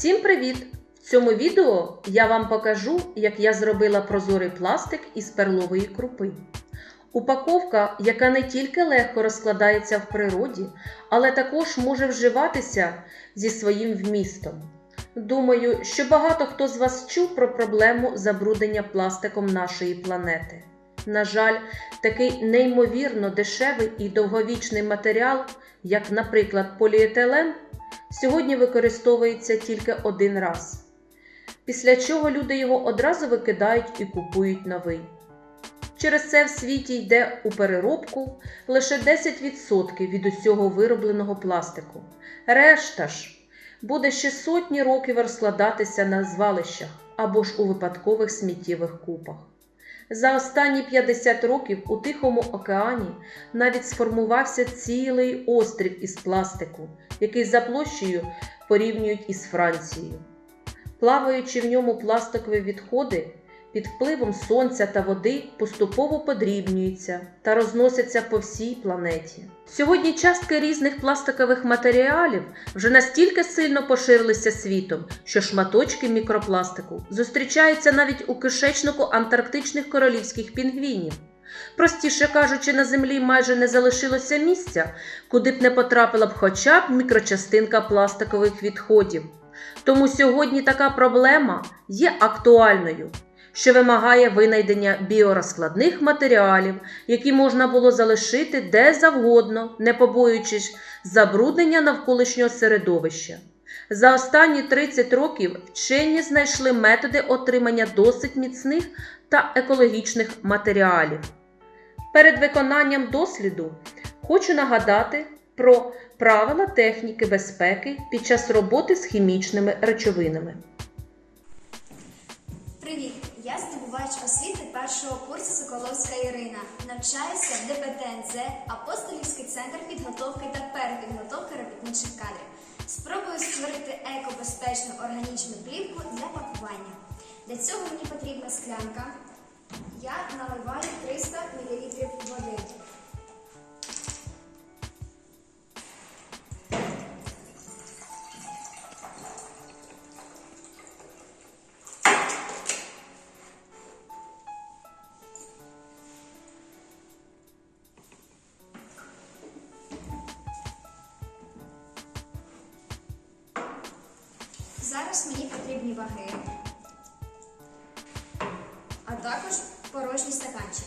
Всім привіт! В цьому відео я вам покажу, як я зробила прозорий пластик із перлової крупи. Упаковка, яка не тільки легко розкладається в природі, але також може вживатися зі своїм вмістом. Думаю, що багато хто з вас чув про проблему забруднення пластиком нашої планети. На жаль, такий неймовірно дешевий і довговічний матеріал, як, наприклад, поліетилен, сьогодні використовується тільки один раз. Після чого люди його одразу викидають і купують новий. Через це в світі йде у переробку лише 10% від усього виробленого пластику. Решта ж буде ще сотні років розкладатися на звалищах або ж у випадкових сміттєвих купах. За останні 50 років у Тихому океані навіть сформувався цілий острів із пластику, який за площею порівнюють із Францією. Плаваючи в ньому пластикові відходи, під впливом сонця та води поступово подрібнюються та розносяться по всій планеті. Сьогодні частки різних пластикових матеріалів вже настільки сильно поширилися світом, що шматочки мікропластику зустрічаються навіть у кишечнику антарктичних королівських пінгвінів. Простіше кажучи, на землі майже не залишилося місця, куди б не потрапила б хоча б мікрочастинка пластикових відходів. Тому сьогодні така проблема є актуальною, що вимагає винайдення біорозкладних матеріалів, які можна було залишити де завгодно, не побоюючись забруднення навколишнього середовища. За останні 30 років вчені знайшли методи отримання досить міцних та екологічних матеріалів. Перед виконанням досліду хочу нагадати про правила техніки безпеки під час роботи з хімічними речовинами. Привіт! Я здобувач освіти першого курсу Соколовська Ірина. Навчаюся в ДПТНЗ Апостолівський центр підготовки та перепідготовки робітничих кадрів. Спробую створити екобезпечну органічну плівку для пакування. Для цього мені потрібна склянка. Я наливаю 300 мл води. Зараз мені потрібні ваги, а також порожній стаканчик.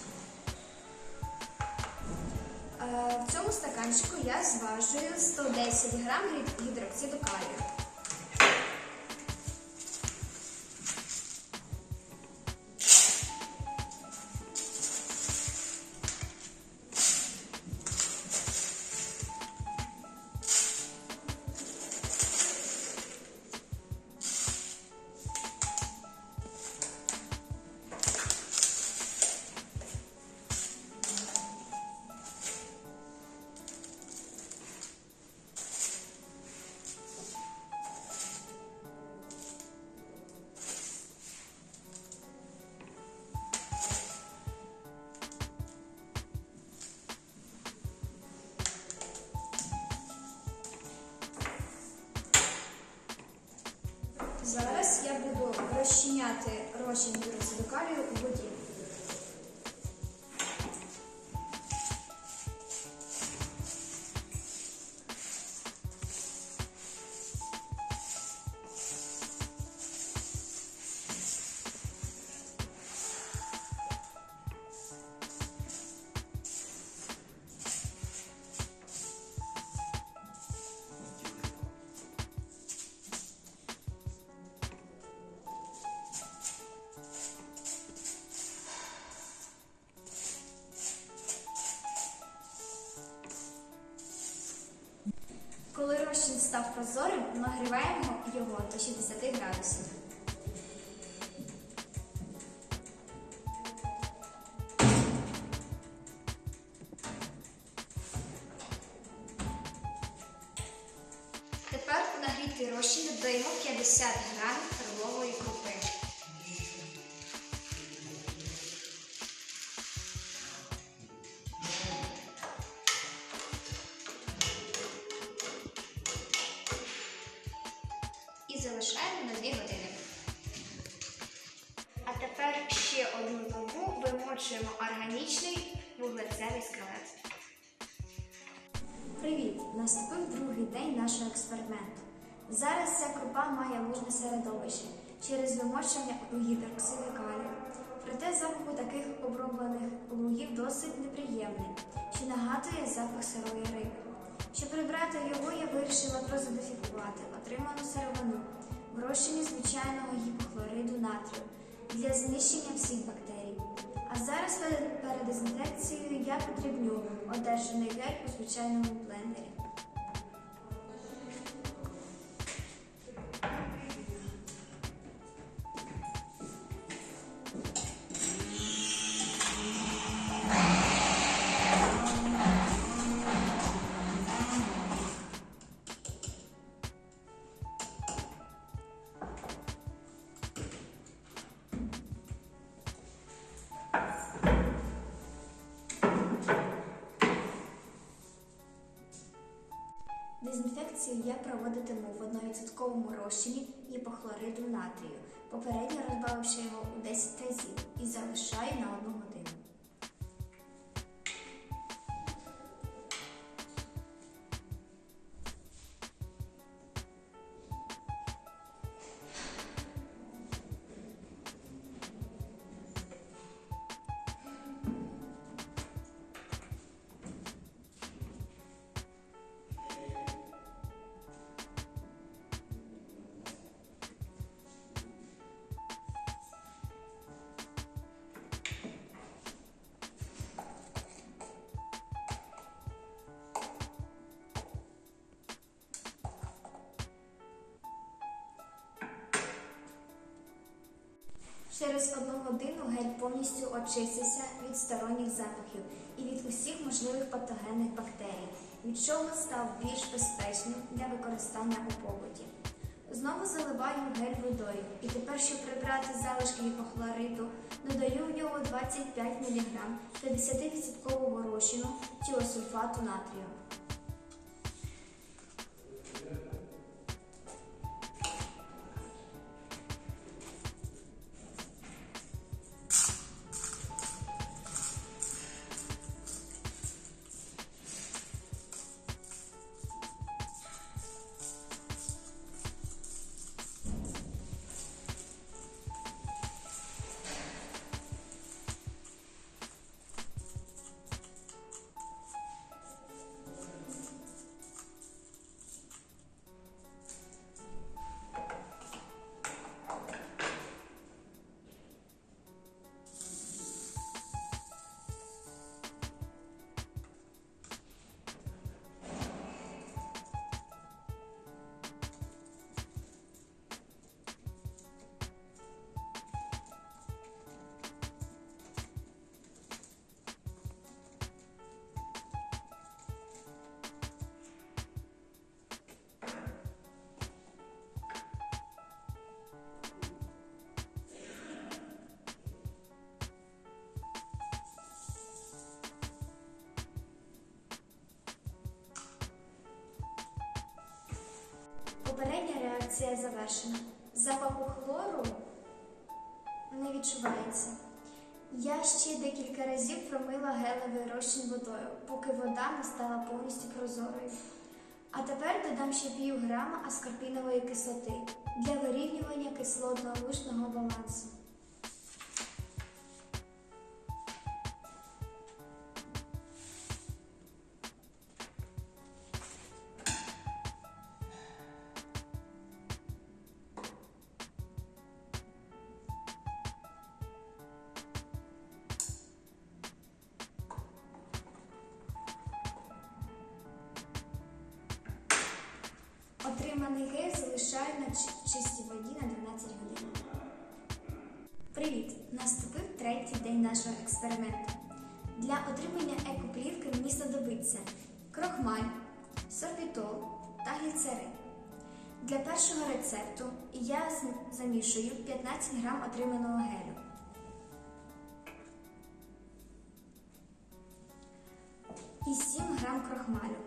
Е, В цьому стаканчику я зважую 110 грам гідроксиду калію. Розчин гідроксиду калію у воді. Прозорим, нагріваємо його до 60 градусів. Тепер нагріти нагрітий розчин додаємо 50 грам добу органічний вуглецевий скелет. Привіт! Наступив другий день нашого експерименту. Зараз ця крупа має лужне середовище через вимочення у гідроксиди калію. Проте запах у таких оброблених лугів досить неприємний, що нагадує запах сирої риби. Щоб прибрати його, я вирішила прозодифікувати отриману сировину в звичайного гіпохлориду натрію для знищення всіх бактерій. Зараз перед, дезінфекцією я потрібню одержаний гель у звичайному блендері. Дезінфекцію я проводитиму в 1% розчині гіпохлориду натрію, попередньо розбавивши його у 10 разів і залишаю на 1 Через одну годину гель повністю очистився від сторонніх запахів і від усіх можливих патогенних бактерій, від чого став більш безпечним для використання у побуті. Знову заливаю гель водою і тепер, щоб прибрати залишки гіпохлориду, додаю в нього 25 мг 50% розчину тіосульфату натрію. Попередня завершена. Запаху хлору не відчувається. Я ще декілька разів промила гелевий розчин водою, поки вода не стала повністю прозорою. А тепер додам ще пів грама аскорбінової кислоти для вирівнювання кислотно-лужного балансу. Отриманий гель залишаю на чи- чистій воді на 12 годин. Привіт! Наступив третій день нашого експерименту. Для отримання екоплівки мені знадобиться крохмаль, сорбітол та гліцерин. Для першого рецепту я замішую 15 грам отриманого гелю. І 7 грам крохмалю.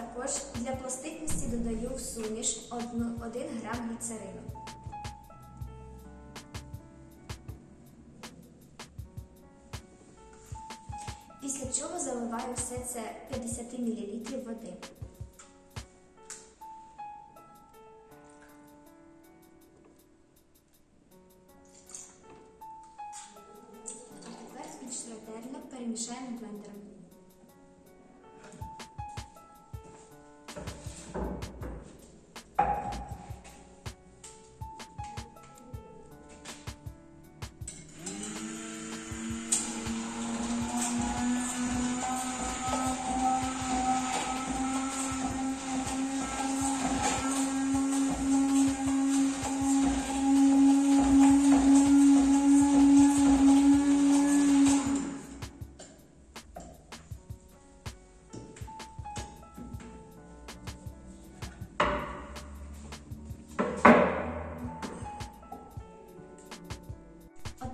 Також для пластичності додаю в суміш 1 грам гліцерину. Після чого заливаю все це 50 мл води.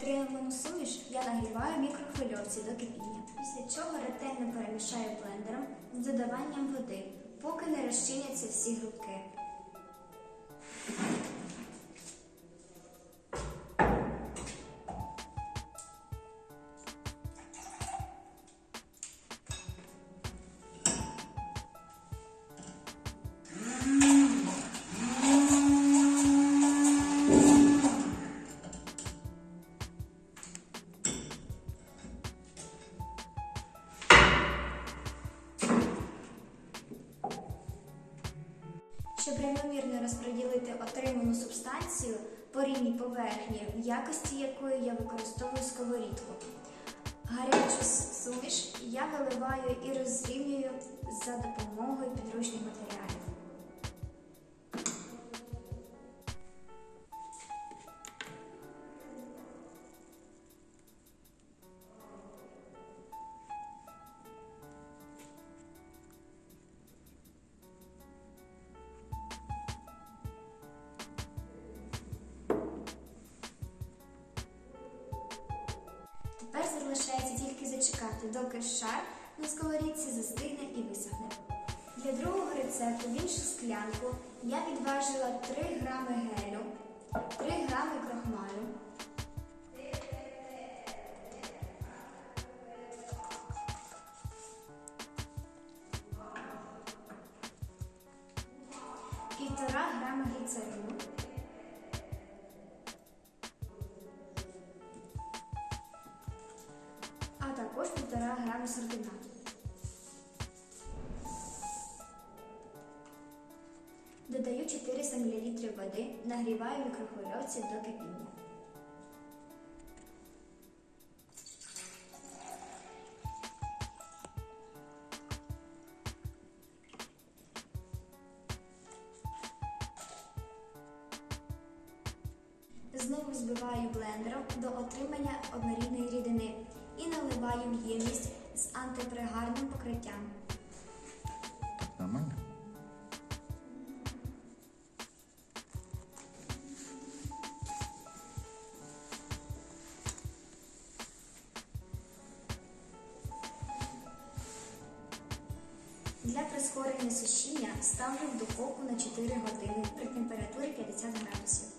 Отриману суміш я нагріваю мікрохвильовці до кипіння. Після чого ретельно перемішаю блендером з додаванням води, поки не розчиняться всі грудки. Я виливаю і розрівнюю за допомогою підручних матеріалів. Тепер залишається тільки зачекати, доки шар на сковорідці застигне і висохне. Для другого рецепту в іншу склянку я відважила 3 грами гелю, 3 грами крохмалю, Додаю 400 мл води, нагріваю в мікрохвильовці до кипіння. Сушіння ставлю в духовку на 4 години при температурі 50 градусів.